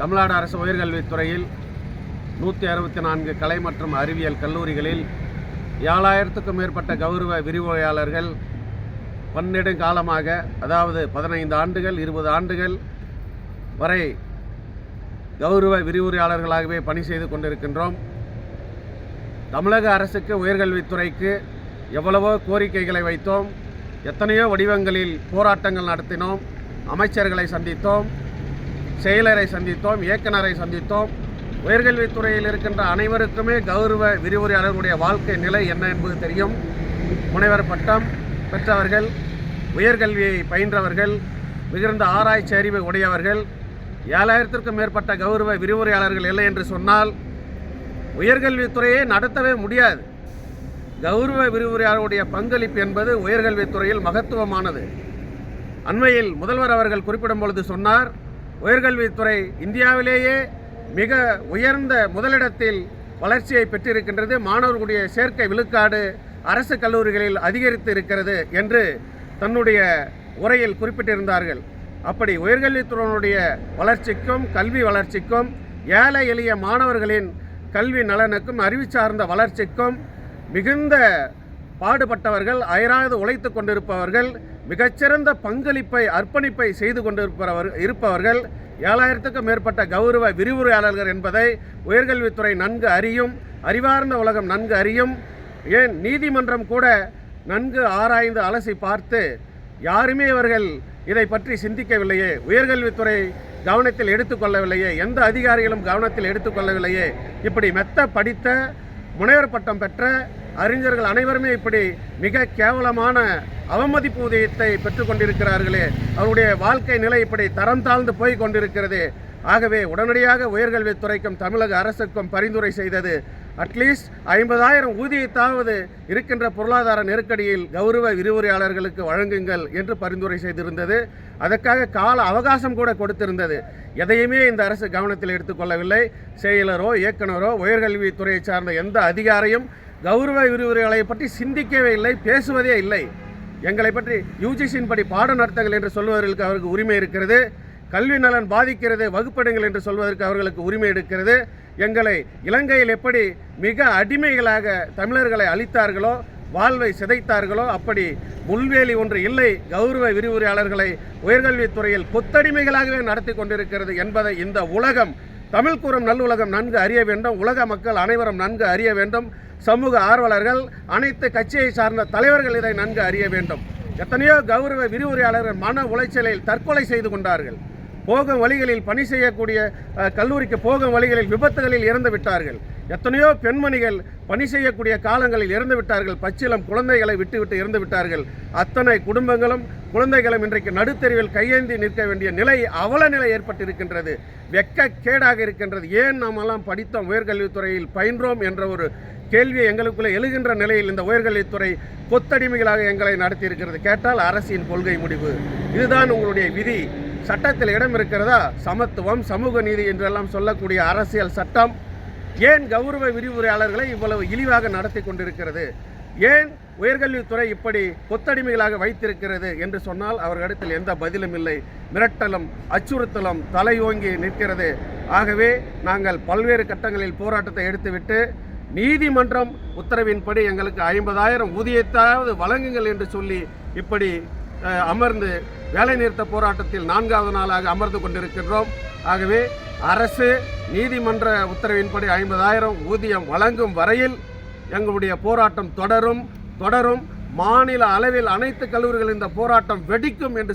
தமிழ்நாடு அரசு உயர்கல்வித்துறையில் நூற்றி அறுபத்தி நான்கு கலை மற்றும் அறிவியல் கல்லூரிகளில் ஏழாயிரத்துக்கும் மேற்பட்ட கௌரவ விரிவுரையாளர்கள் பன்னெடுங்காலமாக அதாவது பதினைந்து ஆண்டுகள் இருபது ஆண்டுகள் வரை கௌரவ விரிவுரையாளர்களாகவே பணி செய்து கொண்டிருக்கின்றோம். தமிழக அரசுக்கு உயர்கல்வித்துறைக்கு எவ்வளவோ கோரிக்கைகளை வைத்தோம். எத்தனையோ வடிவங்களில் போராட்டங்கள் நடத்தினோம். அமைச்சர்களை சந்தித்தோம். செயலரை சந்தித்தோம் இயக்குனரை சந்தித்தோம். உயர்கல்வித்துறையில் இருக்கின்ற அனைவருக்குமே கௌரவ விரிவுரையாளர்களுடைய வாழ்க்கை நிலை என்ன என்பது தெரியும். முனைவர் பட்டம் பெற்றவர்கள் உயர்கல்வியை பயின்றவர்கள் மிகுந்த ஆராய்ச்சி அறிவு உடையவர்கள் ஏழாயிரத்திற்கும் மேற்பட்ட கௌரவ விரிவுரையாளர்கள் இல்லை என்று சொன்னால் உயர்கல்வித்துறையை நடத்தவே முடியாது. கௌரவ விரிவுரையாளருடைய பங்களிப்பு என்பது உயர்கல்வித்துறையில் மகத்துவமானது. அண்மையில் முதல்வர் அவர்கள் குறிப்பிடும் பொழுது சொன்னார் உயர்கல்வித்துறை இந்தியாவிலேயே மிக உயர்ந்த முதலிடத்தில் வளர்ச்சியை பெற்றிருக்கின்றது. மாணவர்களுடைய சேர்க்கை விழுக்காடு அரசு கல்லூரிகளில் அதிகரித்து இருக்கிறது என்று தன்னுடைய உரையில் குறிப்பிட்டிருந்தார்கள். அப்படி உயர்கல்வித்துறையினுடைய வளர்ச்சிக்கும் கல்வி வளர்ச்சிக்கும் ஏழை எளிய மாணவர்களின் கல்வி நலனுக்கும் அறிவு சார்ந்த வளர்ச்சிக்கும் மிகுந்த பாடுபட்டவர்கள் அயராது உழைத்து கொண்டிருப்பவர்கள் மிகச்சிறந்த பங்களிப்பை அர்ப்பணிப்பை செய்து கொண்டிருப்பவர் இருப்பவர்கள் ஏழாயிரத்துக்கும் மேற்பட்ட கௌரவ விரிவுரையாளர்கள் என்பதை உயர்கல்வித்துறை நன்கு அறியும் அறிவார்ந்த உலகம் நன்கு அறியும் ஏன் நீதிமன்றம் கூட நன்கு ஆராய்ந்து அலசி பார்த்து யாருமே இவர்கள் இதை பற்றி சிந்திக்கவில்லையே உயர்கல்வித்துறை கவனத்தில் எடுத்துக்கொள்ளவில்லையே எந்த அதிகாரிகளும் கவனத்தில் எடுத்துக்கொள்ளவில்லையே இப்படி மெத்த படித்த முனைவர் பட்டம் பெற்ற அறிஞர்கள் அனைவருமே இப்படி மிக கேவலமான அவமதிப்பு உதயத்தை பெற்றுக்கொண்டிருக்கிறார்களே. அவருடைய வாழ்க்கை நிலை இப்படி தரம் தாழ்ந்து போய் கொண்டிருக்கிறது. ஆகவே உடனடியாக உயர்கல்வித்துறைக்கும் தமிழக அரசுக்கும் பரிந்துரை செய்தது அட்லீஸ்ட் ஐம்பதாயிரம் ஊதியத்தாவது இருக்கின்ற பொருளாதார நெருக்கடியில் கௌரவ விரிவுரையாளர்களுக்கு வழங்குங்கள் என்று பரிந்துரை செய்திருந்தது. அதற்காக கால அவகாசம் கூட கொடுத்திருந்தது. எதையுமே இந்த அரசு கவனத்தில் எடுத்துக்கொள்ளவில்லை செயலரோ இயக்குனரோ உயர்கல்வித்துறையை சார்ந்த எந்த அதிகாரியும் கௌரவ விரிவுரைகளை பற்றி சிந்திக்கவே இல்லை பேசுவதே இல்லை. எங்களை பற்றி யூஜிசியின் படி பாடம் நடத்துங்கள் என்று சொல்வதற்கு அவருக்கு உரிமை இருக்கிறது கல்வி நலன் பாதிக்கிறது வகுப்பெடுங்கள் என்று சொல்வதற்கு அவர்களுக்கு உரிமை எடுக்கிறது. எங்களை இலங்கையில் எப்படி மிக அடிமைகளாக தமிழர்களை அழித்தார்களோ வாழ்வை சிதைத்தார்களோ அப்படி முள்வேலி ஒன்று இல்லை. கௌரவ விரிவுரையாளர்களை உயர்கல்வித்துறையில் கொத்தடிமைகளாகவே நடத்தி கொண்டிருக்கிறது என்பதை இந்த உலகம் தமிழ் கூறும் நல்லுலகம் நன்கு அறிய வேண்டும். உலக மக்கள் அனைவரும் நன்கு அறிய வேண்டும். சமூக ஆர்வலர்கள் அனைத்து கட்சியை சார்ந்த தலைவர்கள் இதை நன்கு அறிய வேண்டும். எத்தனையோ கௌரவ விரிவுரையாளர்கள் மன உளைச்சலில் தற்கொலை செய்து கொண்டார்கள். போகும் வழிகளில் பணி செய்யக்கூடிய கல்லூரிக்கு போகும் வழிகளில் விபத்துகளில் இறந்து விட்டார்கள். எத்தனையோ பெண்மணிகள் பணி செய்யக்கூடிய காலங்களில் இறந்து விட்டார்கள். பச்சிலம் குழந்தைகளை விட்டுவிட்டு இறந்து விட்டார்கள். அத்தனை குடும்பங்களும் குழந்தைகளும் இன்றைக்கு நடுத்தெருவில் கையேந்தி நிற்க வேண்டிய நிலை அவல நிலை ஏற்பட்டிருக்கின்றது. வெட்கக்கேடாக இருக்கின்றது. ஏன் நாமெல்லாம் படித்தோம் உயர்கல்வித்துறையில் பயின்றோம் என்ற ஒரு கேள்வியை எங்களுக்குள்ளே எழுகின்ற நிலையில் இந்த உயர்கல்வித்துறை கொத்தடிமைகளாக எங்களை நடத்தியிருக்கிறது. கேட்டால் அரசின் கொள்கை முடிவு. இதுதான் உங்களுடைய விதி. சட்டத்தில் இடம் இருக்கிறதா? சமத்துவம் சமூக நீதி என்றெல்லாம் சொல்லக்கூடிய அரசியல் சட்டம். ஏன் கௌரவ விரிவுரையாளர்களை இவ்வளவு இழிவாக நடத்தி கொண்டிருக்கிறது? ஏன் உயர்கல்வித்துறை இப்படி கொத்தடிமைகளாக வைத்திருக்கிறது என்று சொன்னால் அவர்களிடத்தில் எந்த பதிலும் இல்லை. மிரட்டலும் அச்சுறுத்தலும் தலையோங்கி நிற்கிறது. ஆகவே நாங்கள் பல்வேறு கட்டங்களில் போராட்டத்தை எடுத்துவிட்டு நீதிமன்றம் உத்தரவின்படி எங்களுக்கு ஐம்பதாயிரம் ஊதியத்தாவது வழங்குங்கள் என்று சொல்லி இப்படி அமர்ந்து வேலைநிறுத்த போராட்டத்தில் நான்காவது நாளாக அமர்ந்து கொண்டிருக்கின்றோம். ஆகவே அரசு நீதிமன்ற உத்தரவின்படி ஐம்பதாயிரம் ஊதியம் வழங்கும் வரையில் எங்களுடைய போராட்டம் தொடரும். தொடரும். மாநில அளவில் அனைத்து கல்லூரிகள் இந்த போராட்டம் வெடிக்கும் என்று